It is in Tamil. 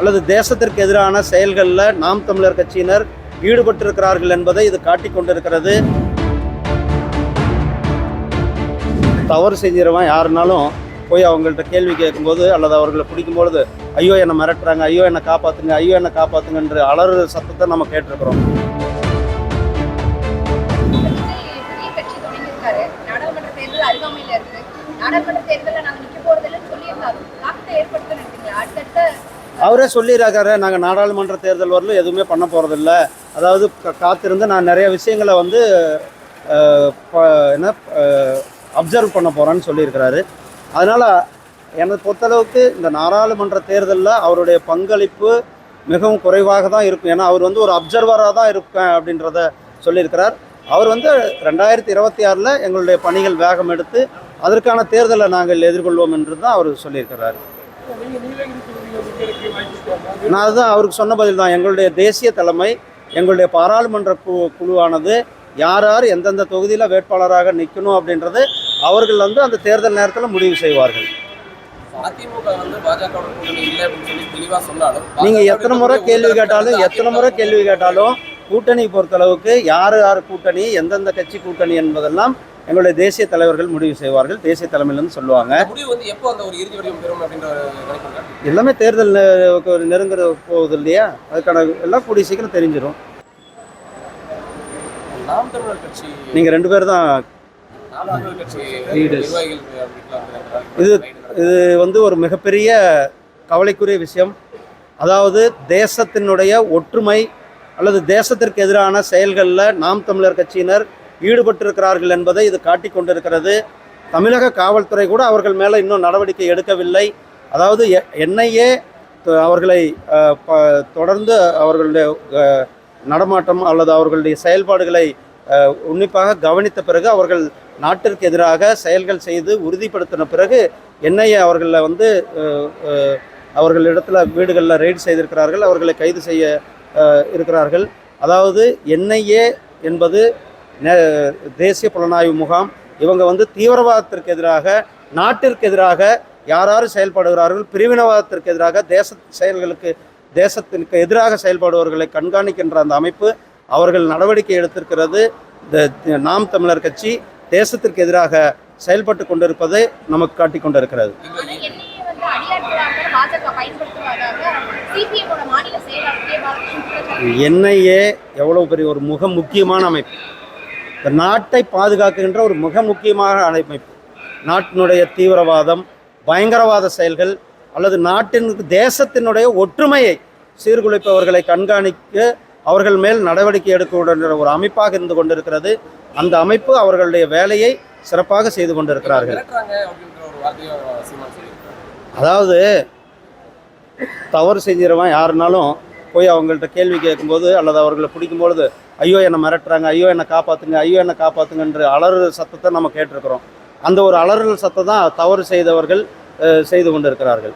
அல்லது தேசத்திற்கு எதிரான செயல்களில் நாம் தமிழர் கட்சியினர் ஈடுபட்டிருக்கிறார்கள் என்பதை இது காட்டிக் கொண்டிருக்கிறது. தவறு செஞ்சிருவன் யாருனாலும் போய் அவங்கள்ட்ட கேள்வி கேட்கும்போது அல்லது அவர்களை பிடிக்கும்பொழுது ஐயோ என்னை மிரட்டுறாங்க ஐயோ என்னை காப்பாற்றுங்க ஐயோ என்னை காப்பாற்றுங்கன்ற அலறு சத்தத்தை நம்ம கேட்டிருக்கிறோம். அவரே சொல்லியிருக்காரு நாங்கள் நாடாளுமன்ற தேர்தல் வரலும் எதுவுமே பண்ண போகிறதில்ல அதாவது காத்திருந்து நான் நிறைய விஷயங்களை வந்து ப- என்ன அப்சர்வ் பண்ண போகிறேன்னு சொல்லியிருக்கிறாரு. அதனால் என்னை பொறுத்தளவுக்கு இந்த நாடாளுமன்ற தேர்தலில் அவருடைய பங்களிப்பு மிகவும் குறைவாக தான் இருக்கும். ஏன்னா அவர் வந்து ஒரு அப்சர்வராக தான் இருப்பேன் அப்படின்றத சொல்லியிருக்கிறார். அவர் வந்து ரெண்டாயிரத்தி இருபத்தி ஆறில் எங்களுடைய பணிகள் வேகம் எடுத்து அதற்கான தேர்தலை நாங்கள் எதிர்கொள்வோம் என்று தான் அவர் சொல்லியிருக்கிறார். நான் அதுதான் அவருக்கு சொன்ன பதில் தான் எங்களுடைய தேசிய தலைமை எங்களுடைய பாராளுமன்ற குழு குழுவானது யார் யார் எந்தெந்த தொகுதியில் வேட்பாளராக நிற்கணும் அப்படின்றது அவர்கள் வந்து அந்த தேர்தல் நேரத்தில் முடிவு செய்வார்கள். நீங்கள் எத்தனை முறை கேள்வி கேட்டாலும் எத்தனை முறை கேள்வி கேட்டாலும் கூட்டணி பொறுத்தளவுக்கு யார் யார் கூட்டணி எந்தெந்த கட்சி கூட்டணி என்பதெல்லாம் எங்களுடைய தேசிய தலைவர்கள் முடிவு செய்வார்கள். தேசிய தலைமையிலேருந்து சொல்லுவாங்க. எல்லாமே தேர்தல் நெருங்குற போகுது இல்லையா? அதுக்கான எல்லாம் கூடிய சீக்கிரம் தெரிஞ்சிடும் நீங்கள் ரெண்டு பேர் தான் இது- இது வந்து ஒரு மிகப்பெரிய கவலைக்குரிய விஷயம். அதாவது தேசத்தினுடைய ஒற்றுமை அல்லது தேசத்திற்கு எதிரான செயல்களில் நாம் தமிழர் கட்சியினர் ஈடுபட்டிருக்கிறார்கள் என்பதை இது காட்டிக் கொண்டிருக்கிறது. தமிழக காவல்துறை கூட அவர்கள் மேலே இன்னும் நடவடிக்கை எடுக்கவில்லை. அதாவது என்ஐஏ அவர்களை ப- தொடர்ந்து அவர்களுடைய நடமாட்டம் அல்லது அவர்களுடைய செயல்பாடுகளை உன்னிப்பாக கவனித்த பிறகு அவர்கள் நாட்டிற்கு எதிராக செயல்கள் செய்து உறுதிப்படுத்தின பிறகு என்ஐஏ அவர்களை வந்து அவர்களிடத்தில் வீடுகளில் ரெய்டு செய்திருக்கிறார்கள். அவர்களை கைது செய்ய இருக்கிறார்கள். அதாவது என்ஐஏ என்பது தேசிய புலனாய்வு முகாம் இவங்க வந்து தீவிரவாதத்திற்கு எதிராக நாட்டிற்கு எதிராக யார் யார் செயல்படுகிறார்கள் பிரிவினவாதத்திற்கு எதிராக தேச செயல்களுக்கு தேசத்திற்கு எதிராக செயல்படுபவர்களை கண்காணிக்கின்ற அந்த அமைப்பு அவர்கள் நடவடிக்கை எடுத்திருக்கிறது. இந்த நாம் தமிழர் கட்சி தேசத்திற்கு எதிராக செயல்பட்டு கொண்டிருப்பதை நமக்கு காட்டிக் கொண்டிருக்கிறது. என்ஐஏ எவ்வளவு பெரிய ஒரு மிக முக்கியமான அமைப்பு. இந்த நாட்டை பாதுகாக்கின்ற ஒரு மிக முக்கியமான அமைப்பு நாட்டினுடைய தீவிரவாதம் பயங்கரவாத செயல்கள் அல்லது நாட்டின் தேசத்தினுடைய ஒற்றுமையை சீர்குலைப்பவர்களை கண்காணிக்க அவர்கள் மேல் நடவடிக்கை எடுக்கின்ற ஒரு அமைப்பாக இருந்து கொண்டிருக்கிறது. அந்த அமைப்பு அவர்களுடைய வேலையை சிறப்பாக செய்து கொண்டிருக்கிறார்கள். அதாவது தவறு செஞ்சிருவன் யாருனாலும் போய் அவங்கள்ட்ட கேள்வி கேட்கும்போது அல்லது அவர்களை பிடிக்கும்பொழுது ஐயோ என்னை மிரட்டுறாங்க ஐயோ என்னை காப்பாற்றுங்க ஐயோ என்னை காப்பாற்றுங்கன்ற அலறு சத்தத்தை நம்ம கேட்டிருக்கிறோம். அந்த ஒரு அலறல் சத்தம் தான் தவறு செய்தவர்கள் செய்து செய்து கொண்டிருக்கிறார்கள்.